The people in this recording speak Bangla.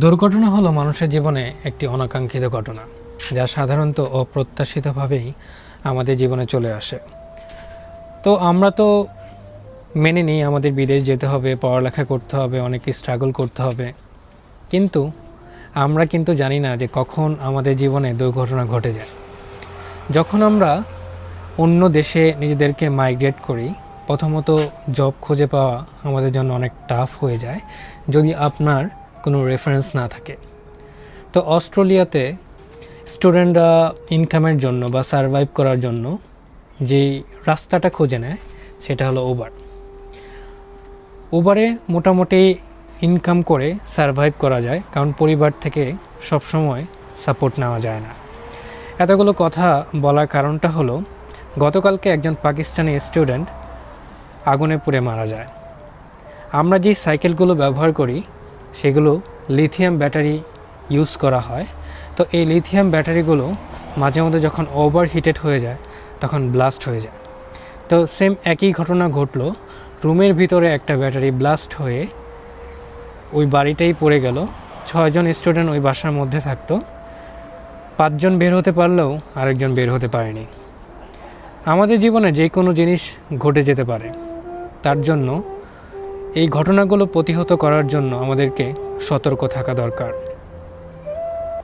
দুর্ঘটনা হলো মানুষের জীবনে একটি অনাকাঙ্ক্ষিত ঘটনা, যা সাধারণত অপ্রত্যাশিতভাবেই আমাদের জীবনে চলে আসে। তো আমরা তো মেনে নিই আমাদের বিদেশ যেতে হবে, পড়ালেখা করতে হবে, অনেক স্ট্রাগল করতে হবে। কিন্তু আমরা কিন্তু জানি না যে কখন আমাদের জীবনে দুর্ঘটনা ঘটে যায়। যখন আমরা অন্য দেশে নিজেদেরকে মাইগ্রেট করি, প্রথমত জব খুঁজে পাওয়া আমাদের জন্য অনেক টাফ হয়ে যায়। যদি আপনার কোনো রেফারেন্স না থাকে। তো অস্ট্রেলিয়াতে স্টুডেন্টরা ইনকামের জন্য বা সারভাইভ করার জন্য যেই রাস্তাটা খুঁজে নেয়, সেটা হলো ওবার উবারে মোটামুটি ইনকাম করে সারভাইভ করা যায়, কারণ পরিবার থেকে সবসময় সাপোর্ট নেওয়া যায় না। এতগুলো কথা বলার কারণটা হলো, গতকালকে একজন পাকিস্তানি স্টুডেন্ট আগুনে পুড়ে মারা যায়। আমরা যে সাইকেলগুলো ব্যবহার করি সেগুলো লিথিয়াম ব্যাটারি ইউজ করা হয়। তো এই লিথিয়াম ব্যাটারিগুলো মাঝে মধ্যে যখন ওভার হিটেড হয়ে যায়, তখন ব্লাস্ট হয়ে যায়। তো সেম একই ঘটনা ঘটলো। রুমের ভিতরে একটা ব্যাটারি ব্লাস্ট হয়ে ওই বাড়িটাই পড়ে গেল। ছয়জন স্টুডেন্ট ওই বাসার মধ্যে থাকতো। পাঁচজন বের হতে পারলেও আরেকজন বের হতে পারেনি। আমাদের জীবনে যে কোনো জিনিস ঘটে যেতে পারে। তার জন্য এই ঘটনাগুলো প্রতিহত করার জন্য আমাদেরকে সতর্ক থাকা দরকার।